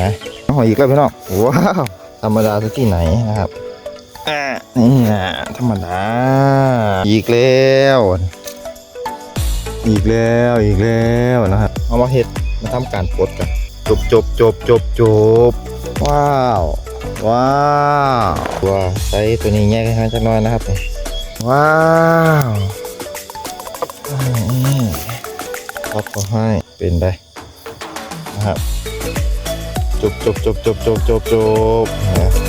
นะหอยอีกแล้วพี่น้องว้าวธรรมดาที่ไหนนะครับอ่านี่นะธรรมดาอีกแล้วอีกแล้วอีกแล้วนะครับเอามาเห็ดมาทำการปลดกันจบจบจบจบจบว้าวว้าวตัวไซส์ตัวนี้แยกกันจักหน้อยนะครับนี่ว้าวนี่ครับก็ให้เป็นได้นะครับ จบจบจบจบจบจบจบนะ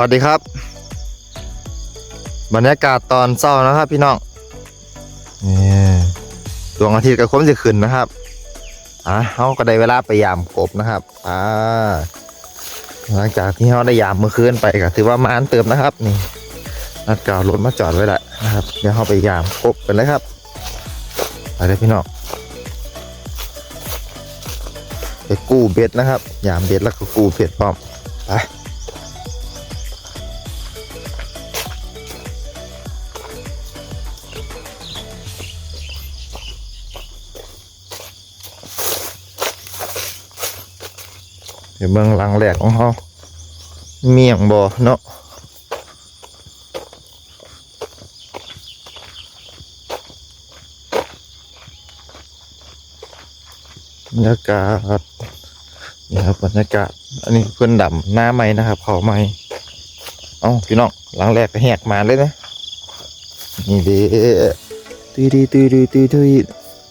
วัสดีครับ บรรยากาศตอนเช้านะครับ พี่น้องนี่ดวงอาทิตย์ก็คมจะขึ้นนะครับอะเขาก็ได้เวลาไปยามกบนะครับอ่าหลังจากที่เขาได้ยามเมื่อคืนไปก็ถือว่ามานเติมนะครับ นี่นัดกาวรถมาจอดไว้แหละนะครับ เดี๋ยวเขาไปยามกบกันเลยครับไปเลยพี่น้องไปกู้เบ็ดนะครับ ยามเบ็ดแล้วก็กู้เบ็ดพร้อมไป ดี๋ยวเมืองหลังแรกของเขาเมียงบ่เนาะบรรยากาศนี่ครับบรรยากาศ อันนี้เพื่อนดำหน้าไม้นะครับเขาไม้เอ้าพี่น้องหลังแรกก็แหกมาเลยนะนี่เด้ตุยดีตุยดีตุยตุย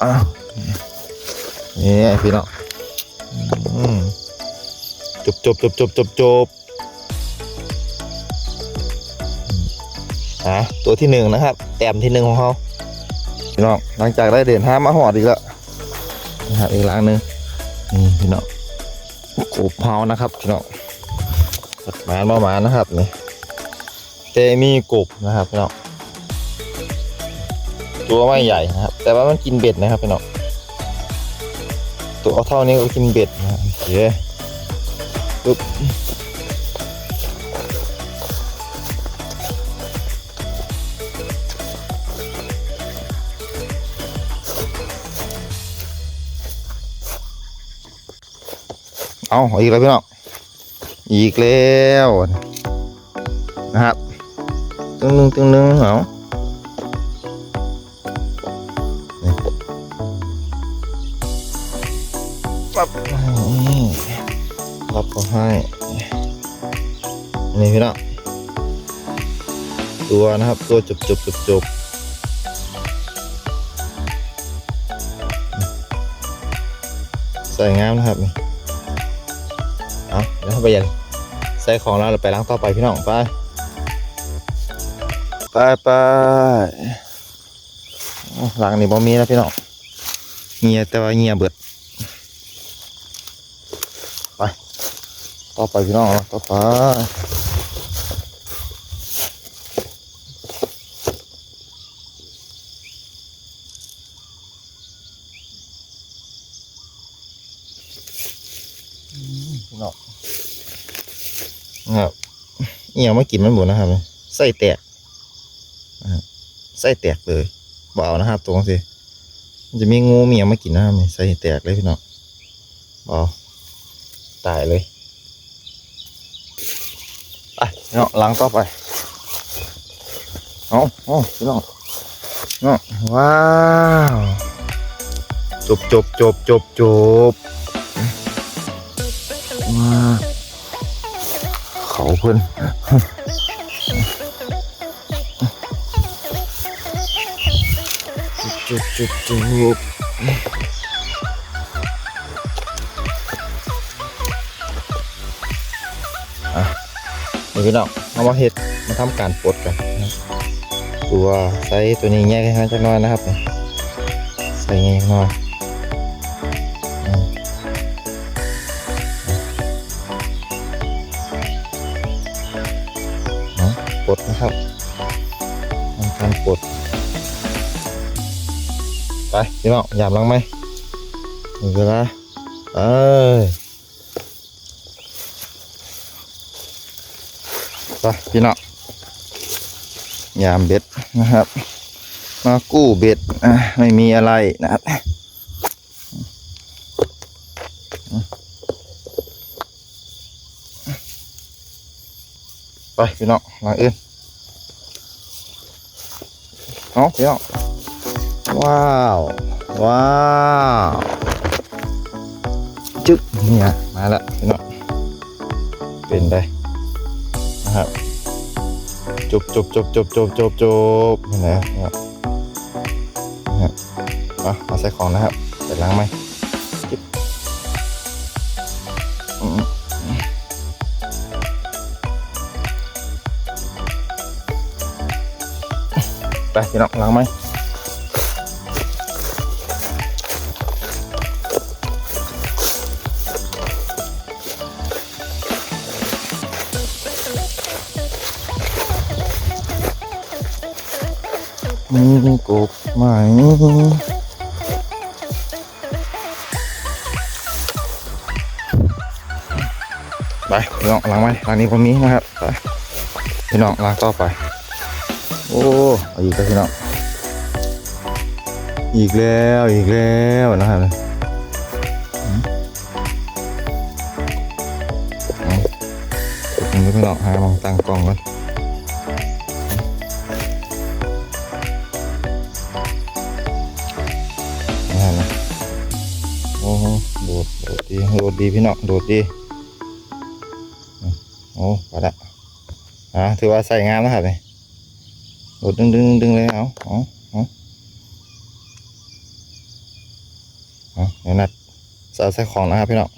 อ้าวนี่พี่น้องอืม จบจบจบจบจบจบอะตัวที่หนึ่งนะครับแต้มที่หนึ่งของเขาพี่น้องหลังจากได้เดินห้ามาหอดอีกแล้วนะครับอีกหลังหนึ่งนี่พี่น้องกบเผานะครับพี่น้องหมานมาหมานะครับนี่เตมีกบนะครับพี่น้องตัวไม่ใหญ่นะครับ แต่ว่ามันกินเบ็ดนะครับพี่น้องตัวเอาเท่านี้ก็กินเบ็ดนะโอเค ปึ๊บเอาอีกแล้วพี่น้องอีกแล้วนะครับตึงนึงตึงนึงเอาปั๊บ รับก็ให้นี่พี่น้องตัวนะครับตัวจบจบจบจบใส่งามนะครับนี่เอาแล้วไปยันใส่ของแล้วเราไปล้างต่อไปพี่น้องไปไปไปหลังนี่บ่มีแล้วพี่น้องเงียแต่ว่าเงียเบิด ต่อไปพี่น้องต่อไปพี่น้องนะครับเอี่ยไม่กินมันหมดนะครับไส้แตกนะครับไส้แตกเลยเบานะครับตรงสิมันจะมีงูเมียมากินนะครับไส้แตกเลยพี่น้องเบาตายเลย ไปพี่น้องล้างต่อไปเอาเอาพี่น้องเนาะว้าวจบจบจบจบจบว้าเขาเพิ่อนจบจบจบ พี่น้องเอามาเห็ดมาทำการปลดกันนะตัวไซส์ตัวนี้แยกให้จักน้อยนะครับใส่แยกน่อยอืมดนะครับทำการปลดไปพี่น้องหยามลังไหมถึงเวลาเอ้ย ไปพี่น้องยามเบ็ดนะครับ มากู้เบ็ดอะไม่มีอะไรนะครับไปพี่น้องมาอื่นเอาพี่น้องว้าว ว้าวจึ๊กเนี่ยมาแล้วพี่น้องเป็นได้ นะครับ จบจบจบจบจบจบจบเห็นะครับนะครับเอามาใส่ของนะครับใส่ล้างไหมจิ๊บอืมไปพี่น้องล้างไหม มีกบไหมไปพี่น้องล้างไหมล้างนี้ผมมีนะครับไปพี่น้องล้างต่อไป โอ้อีกแล้วพี่น้องอีกแล้วอีกแล้วนะครับอืมเอาจุดนี้พี่น้องหามองตั้งกล้องก่อน ดดโดดดีโดดดีพี่น้องโดดดีโอ้ไปละอะถือว่าใส่งามนะครับนี่โดดดึงดึงดึงเลยเอาเอาเอาเอาเดี๋ยวนัดสาวใส่ของนะครับพี่น้อง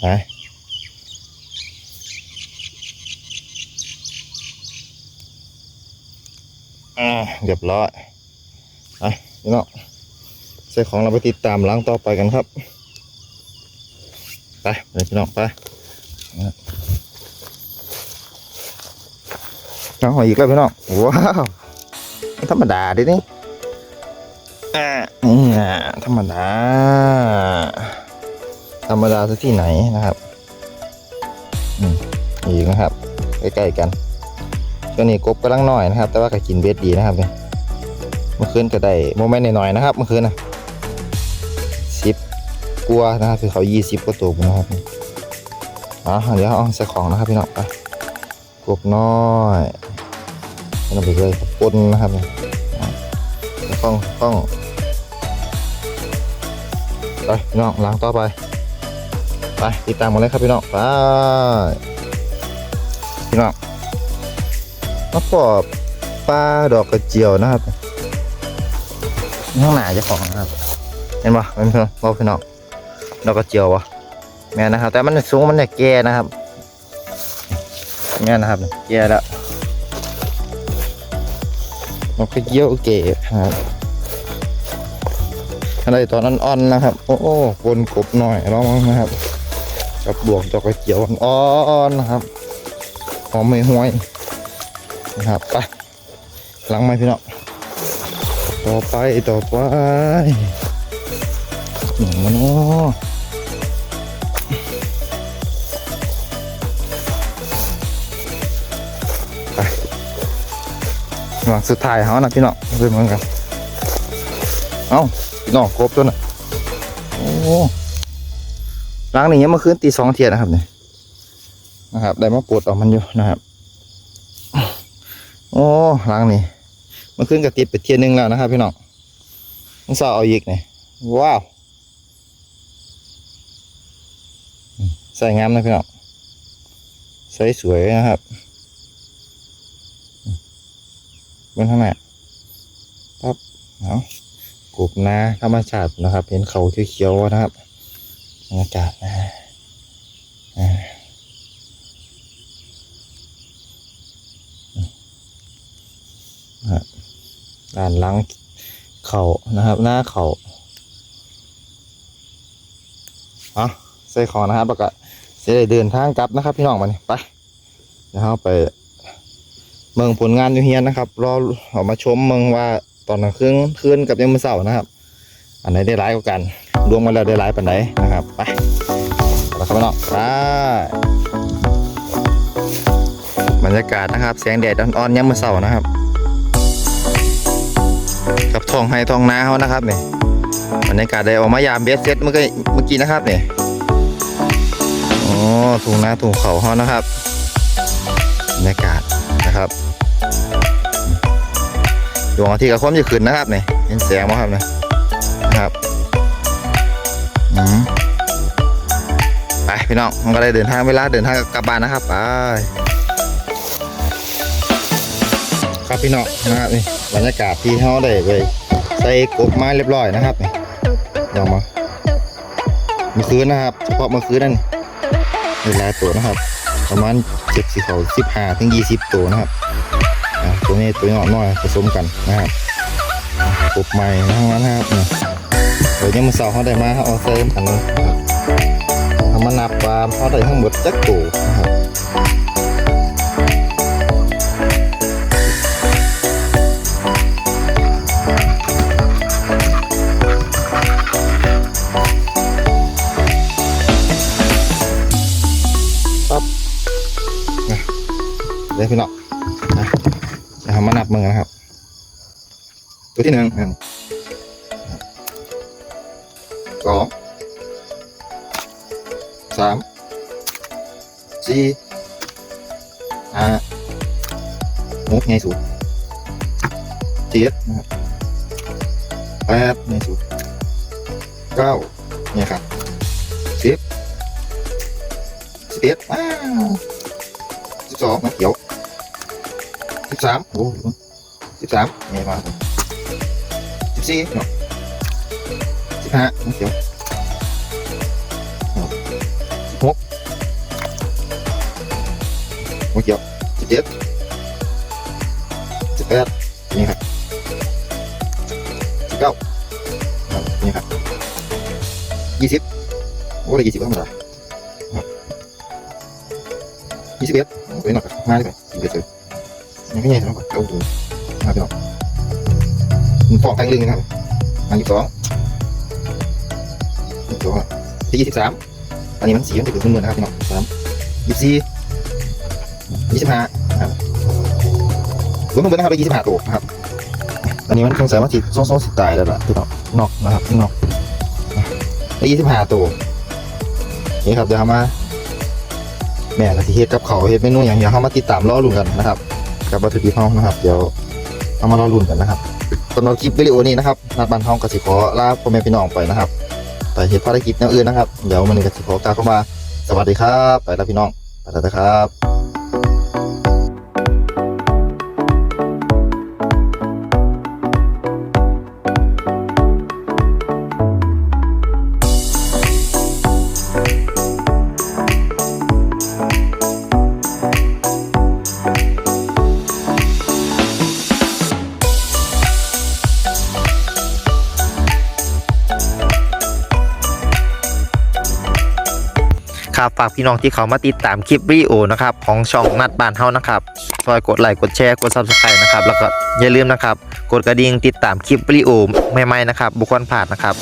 ไปอ่าเรียบร้อยไปพี่น้อง ส่ของเราไปติดตามล้างต่อไปกันครับ ไปเลยพี่น้องไปน้องหอยอีกแล้วพี่น้อง ว้าวไม่ธรรมดาดินี่อ่านี่อะธรรมดา ธรรมดาซะที่ไหนนะครับอืมอีกนะครับ ใกล้ๆกันช่วงนี้กบกำลังน้อยนะครับ แต่ว่าก็กินเบ็ดดีนะครับเนี่ยเมื่อคืนก็ได้โมเมนต์หน่อยๆนะครับ เมื่อคืนนะสิบ กลัวนะครับคือเขายี่สิบกว่าตัวนะครับอ๋อเดี๋ยวเอาใส่ของนะครับพี่น้องไปกบน้อยเราไปเลยปนนะครับเนี่ยคล้องคล้องไปพี่น้องล้างต่อไปไปติดตามมาเลยครับพี่น้องไปพี่น้องมาปอบปลาดอกกระเจียวนะครับข้างหน้าจะของนะครับ เห็นปะเป็นเพื่อนบอกพี่น้อง ดอกกระเจียววะแม่นะครับ แต่มันสูงมันเนี่ยแก่นะครับเนี่นะครับแย่แล้วมันก็เยี่ยวเก๋ครับอะไรตอนนั้นอ่อนๆนะครับ โอ้โหปนกบหน่อยลองนะครับ กับบวกดอกกระเจียวอ่อนๆนะครับหอมไม่ห้วยนะครับไปหลังไม้พี่น้องต่อไปต่อไปหนึ่งมันเน สุดท้ายเขานะพี่น้องไปเหมือนกันเอ้าพี่น้องครบตัวน่ะโอ้ล้างนี่ยังเมื่อคืนตีสองเทียนะครับเนี่ยนะครับ ได้มาปวดออกมันอยู่นะครับ โอ้ล้างนี่เมื่อคืนก็ติดไปเทียนหนึ่งแล้วนะครับ พี่น้องต้องสาวเอาอีกเนี่ยว้าวใส่งามนะพี่น้องใส่สวยนะครับ เบื้องข้างหน้าปั๊บเอากบนาธรรมชาตินะครับ เห็นเขาเขียวๆนะครับบรรยากาศนะอ่าครับด้านหลังเขานะครับ หน้าเขาเอะใส่ของนะครับแล้วก็จะได้เดินทางกลับนะครับ พี่น้องมานี่ไปเดี๋ยวเราไป เมืองผลงานอยู่เฮียนนะครับ รอออกมาชมเมืองว่าตอนกลางคืนคืนกับยังมือเสาร์นะครับ อันไหนได้ร้ายกว่ากัน รวมมาแล้วได้ร้ายปานไหนนะครับ ไปแล้วครับพี่น้องไปบรรยากาศนะครับ แสงแดดอ่อนๆยามมือเสาร์นะครับ กับทองไฮทองนาเขานะครับเนี่ยบรรยากาศได้ออกมายามเบสเซตเมื่อกี้เมื่อกี้นะครับเนี่ยอ๋อทุ่งนาทุ่งเขาเขานะครับบรรยากาศนะครับ ดวงอาทิตย์กับความจะขึ้นนะครับเนี่ยเห็นแสงไหมครับเนี่ยนะครับอืมไปพี่น้องมันก็ได้เดินทางเวลาเดินทางกลับบ้านนะครับไปครับพี่น้องนะครับนี่บรรยากาศที่เขาได้ไปใส่กบไม้เรียบร้อยนะครับนี่ลองมาเมื่อคืนนะครับเฉพาะเมื่อคืนนั่นมีหลายตัวนะครับ ประมาณเจ็ดสิบเขาสิบห้าถึงยี่สิบตัวนะครับ ตัวนี้ตัวน้อยน้อยผสมกันนะครับกบใหม่ทั้งนั้นนะครับเดี๋ยวยังมาเสาร์เขาได้มาเขาเอาเสริมกันนะครับเอามานับว่าเขาได้ทั้งหมดจักตัวนะครับเดี๋ยวพี่น้อง เดี๋ยวเรามานับมือนะครับ ตัวที่หนึ่งหนึ่งสองสามสี่ห้าหกไงสุดเจ็ดนะครับแปดไงสุดเก้าเนี่ยครับสิบสิบเอ็ดว้าวสิบสองนะเขียว สิบสามโอ้โหสิบสามเนี่ยมาสิบสี่เนาะสิบห้านะเขียวเนาะสิบหกหัวเขียวสิบเจ็ดสิบแปดนี่ครับสิบเก้าครับนี่ครับยี่สิบโอ้ได้ยี่สิบธรรมดาครับยี่สิบเอ็ดโอ้ยหนักมากเลยยี่สิบเอ็ด เลยนี่ใหญ่สำหรับเก้าตัวนะพี่น้องมันฟอกแทงลึงนะครับอันที่สองยี่สิบสองที่ยี่สิบสามอันนี้มันสีมันจะเป็นมือนะครับพี่น้องสามยี่สิบสี่ยี่สิบห้าครับรวมทั้งหมดนะครับไปยี่สิบห้าตัวนะครับอันนี้มันคงใส่มาสิสองสองสิตายแล้วล่ะพี่น้องนอกนะครับนอกไปยี่สิบห้าตัวนี่ครับเดี๋ยวเอามาแม่ก็สิเฮ็ดกับเขาเฮ็ดเมนูอย่างเดียวเขามาติดตามรอลุ้นกันนะครับ กับวัตถุดิบเฮานะครับ เดี๋ยวเอามารอลุ้นกันนะครับสำหรับคลิปวิดีโอนี้นะครับนัดบันทองกสิขอลาพ่อแม่พี่น้องไปนะครับแต่เหตุภารกิจแนวอื่นนะครับ เดี๋ยวมันกสิขอกล่าวเข้ามา สวัสดีครับ ไปแล้วพี่น้องไปแล้วนะครับ ครับฝากพี่น้องที่เขามาติดตามคลิปวิดีโอนะครับของช่องนัดบ้านเฮานะครับซอยกดไลค์กดแชร์กดซับสไครต์นะครับแล้วก็อย่าลืมนะครับ กดกระดิ่งติดตามคลิปวิดีโอใหม่ๆนะครับบุคคลผ่านนะครับ